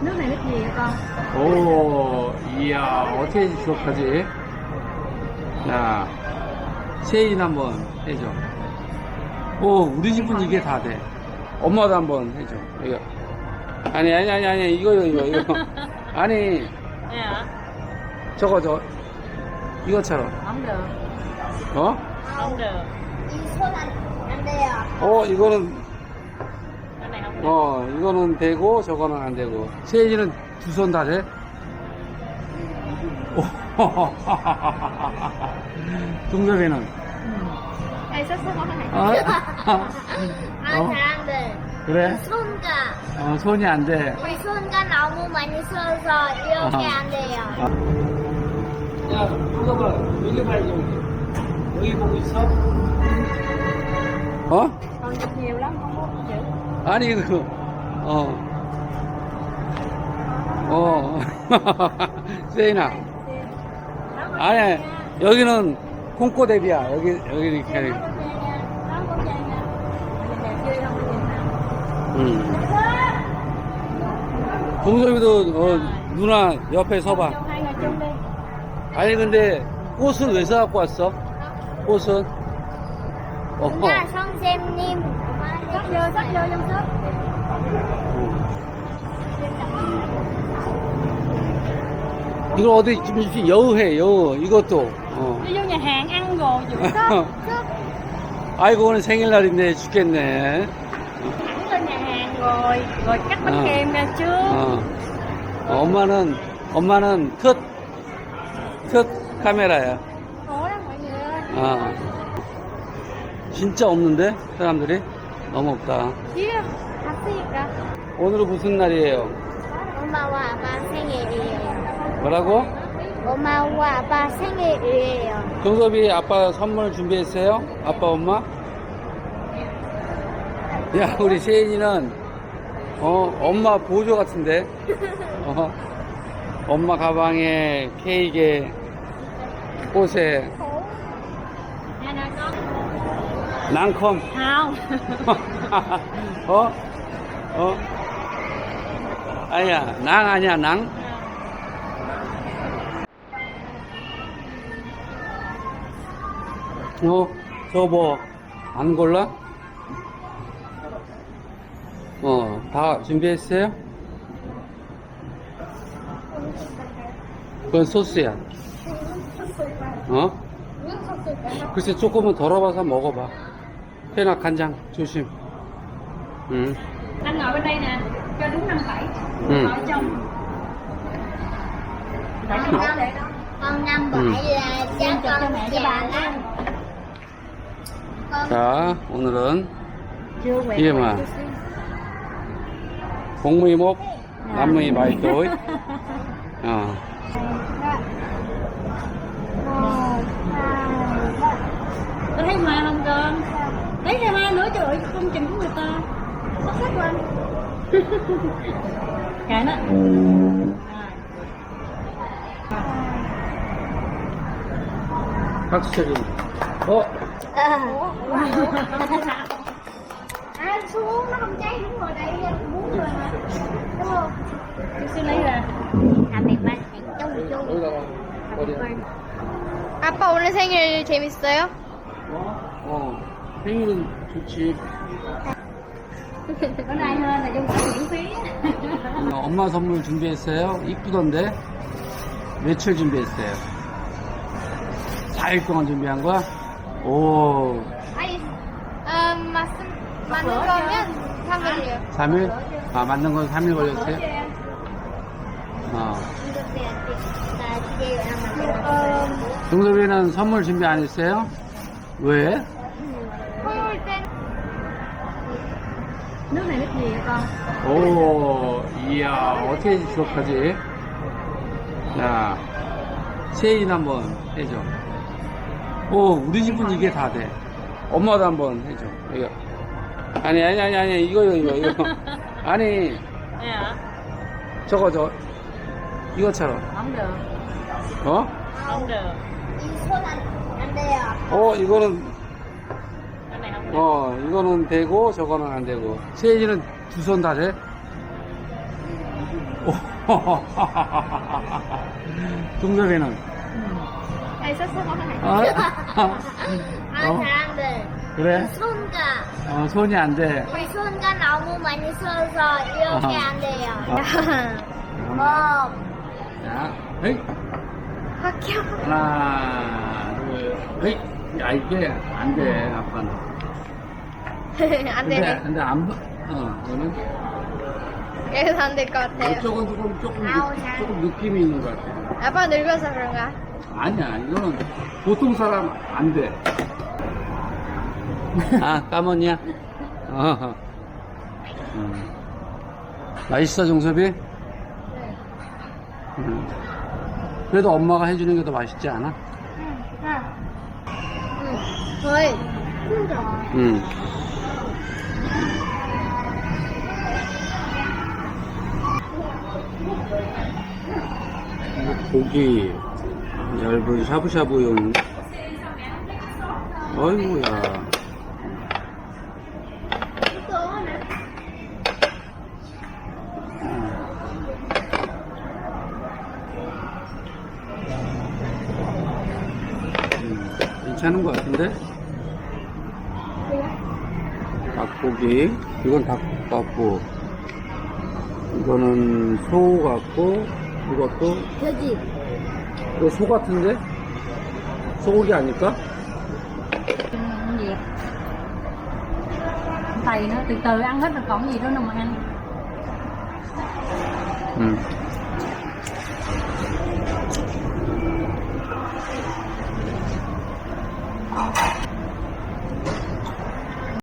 Nước này nước gì hả con? 오, 이야, 어떻게 기억하지? 자, 세인 한번 해줘. 오, 우리 집은 이게 다 돼. 엄마도 한번 해줘. 이거. 아니, 아니, 아니, 아니, 이거, 이거, 이거. 아니, Đây hả? 저거, 저, 이것처럼. Không được. 어? Không được. 어, 이거는, 어, 이거는 되고, 저거는 안 되고. 세인이는 두손 다 돼? sắp sắp có cái này. 어? 아, 어? 잘한대. 그래? 손가. 어, 손이 안 돼. 우리 손가 너무 많이 써서 이렇게 아하. 안 돼요. 야, 동섭아, 여기 봐, 여기. 여기 보고 있어? 어? Con chụp nhiều lắm, không có chữ. 아니, 그, 어. 어. 세인아. 아니, 여기는 콩꼬대비야. 여기, 여기 이렇게. 응. 동섭이도, 어, 누나 옆에 서봐. 아니, 근데 꽃은 왜 사갖고 왔어? 꽃은? 어. 누나 선생님. Vô trong shop. 이거 어디 지금 여우해 여우 이것도 어. Đi vô nhà hàng ăn rồi giữ shop. Shop. 아이고 오늘 생일날인데 죽겠네 Thẳng lên nhà hàng rồi. Rồi cắt bánh Ờ. kem ra trước. 어. 어, 엄마는 엄마는 컷, 컷 카메라야 Ủa đó mọi người ơi. 어. 진짜 없는데 사람들이 너무 없다 Chia. 합시다. 오늘은 무슨 날이에요 엄마와 아빠 생일이에요. 뭐라고? 엄마와 아빠 생일이에요. 동섭이 아빠 선물 준비했어요? 아빠 엄마? 야 우리 세인이는 어 엄마 보조 같은데 어 엄마 가방에 케이크에 꽃에 con. 낭컴 Không. 어? 어? 아니야 낭 아니야 낭? 어? 저거 뭐안 골라? 어, 다 준비했어요? 그건 소스야. 어? 글쎄 조금은 덜어봐서 먹어봐. 회나 간장 조심. 응. Anh ngồi bên đây nè. Cho đúng 57. Ừ. Ngồi trong. Để trong đó để đó. Con năm Ừ. bảy là chắc cho con mẹ cho già bà lắm. Con 자, 오늘은 Chưa quẹt. 이게 뭐야? 공무이목, 남무이 마이토이. 어. Có thấy hoa không con? Lấy ra hoa nữa trời ơi, công trình của người ta. Xuất sắc của anh. Kệ nó. 박수 쳐줘. 어? À, xuống nó không cháy đúng rồi đây muốn rồi mà đúng không Chú sẽ lấy ra. happy birthday chung chung 여기다가 어디야? 아빠 오늘 생일 재밌어요? 어? 어. 생일은 좋지. Bữa nay hơn là dung sức miễn phí. 어, 엄마 선물 준비했어요? 이쁘던데? 며칠 준비했어요? 4일 동안 준비한 거야? 오, 아니 어, 맞, 맞는 거면 3일이요 3일? 아, 만든 건 3일 걸렸어요? 어. 동섭이는 선물 준비 안 했어요? 왜? 토요일 때 Nước này nước gì hả con? 오, 이야, 어떻게 기억하지? 자, 세인 한번 해줘. 오, 우리 집은 이게 다 돼. 엄마도 한번 해줘. 이거. 아니, 아니, 아니, 아니, 이거, 이거, 이거. 아니, hả? 저거, 저, 이것처럼. Không được. 어? Không được. 안 돼요 어, 이거는, 어, 이거는 되고, 저거는 안 되고. 세인이는 두손 다 돼? 동섭이는 có cái 어? đi. 그래? 손가. 어, 손이 안 돼. 우리 손가 너무 많이 써서 이렇게 어. 안 돼요. 어. 뭐 자, 에이. 학교. 하나, 둘, 에이. 야, 이게 안 돼, 아빠는. 안 근데, 되네. 근데 안, 봐- 어, 너는 그래서 안 될 것 같아요. 이쪽은 조금, 조금, 아우, 느, 잘. 조금 느낌이 있는 것 같아. 아빠 늙어서 그런가? 아니야, 이거는 보통 사람 안 돼. 아, 까머니야? 어. 음. 맛있어, 종섭이? 음. 그래도 엄마가 해주는 게 더 맛있지 않아? 응. 거의. 진짜. 응. 고기, 얇은 샤브샤브용. 어이구야. 음, 괜찮은 것 같은데? 닭고기, 이건 닭 같고, 이거는 소 같고, 이것도, 돼지. 이거 소 같은데? 소고기 아닐까? Ăn gì? Thầy nó từ từ ăn hết rồi còn gì đâu đâu mà ăn. 음.